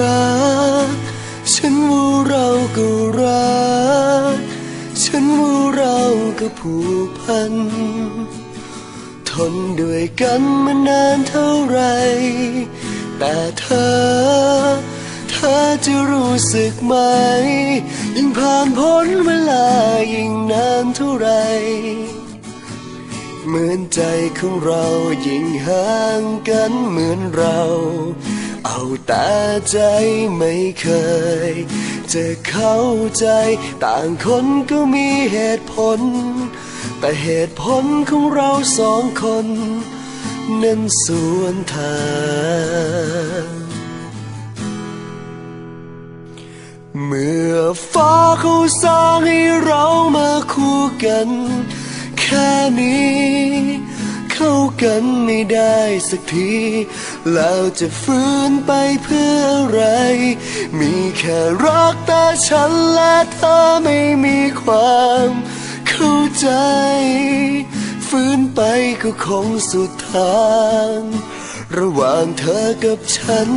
รัก ฉันว่าเราก็รัก ฉันว่าเราก็ผูกพัน ทนด้วยกันมานานเท่าไร แต่เธอ เธอจะรู้สึกไหม ยิ่งผ่านพ้นเวลายิ่งนานเท่าไรเหมือนใจของเรายิ่งห่างกันเหมือนเรา เอาแต่ใจไม่เคย จะเข้าใจต่างคนก็มีเหตุผล แต่เหตุผลของเราสองคนนั้นสวนทางเมื่อฟ้าเขาสร้างให้เรามาคู่กัน แค่นี้ เข้ากันไม่ได้สักที แล้วจะฟื้นไปเพื่ออะไร มีแค่รักแต่ฉันและเธอไม่มีความเข้าใจ ฟื้นไปก็คงสุดทาง ระหว่างเธอกับฉัน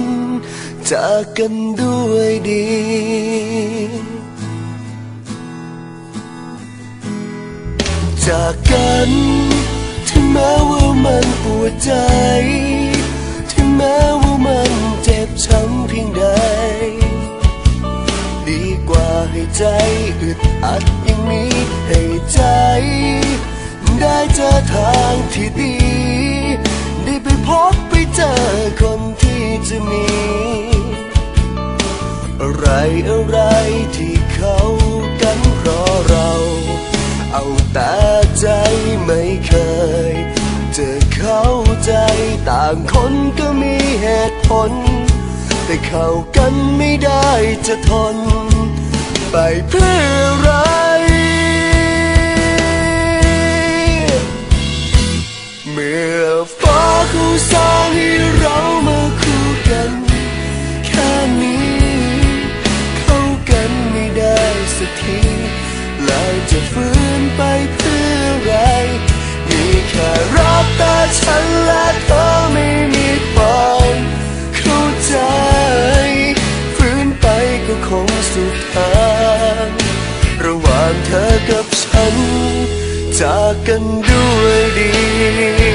จากกันด้วยดีจากกัน ม้ว่ามันปวดใจ ถึงแม้ว่ามันเจ็บช้ำเพียงใด ดีกว่าให้ใจอึดอัดอย่างนี้ให้ใจ ได้เจอทางที่ดี ได้ไปพบไปเจอคนที่จะมี อะไรอะไรที่เขากันเพราะเรา เอาแต่ใจไม่เคย เข้าใจต่างคนก็มีเหตุผล แต่เข้ากันไม่ได้จะทน ไปเพื่ออะไร กกันด้วยดี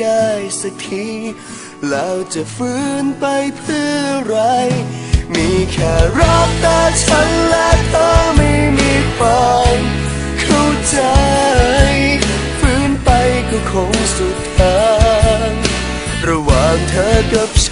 ได้สักทีแล้วจะฟื้นไปเพื่อไร มีแค่รักตาฉันและเธอไม่มีปอนเข้าใจ ฟื้นไปก็คงสุดทาง ระหว่างเธอกับฉัน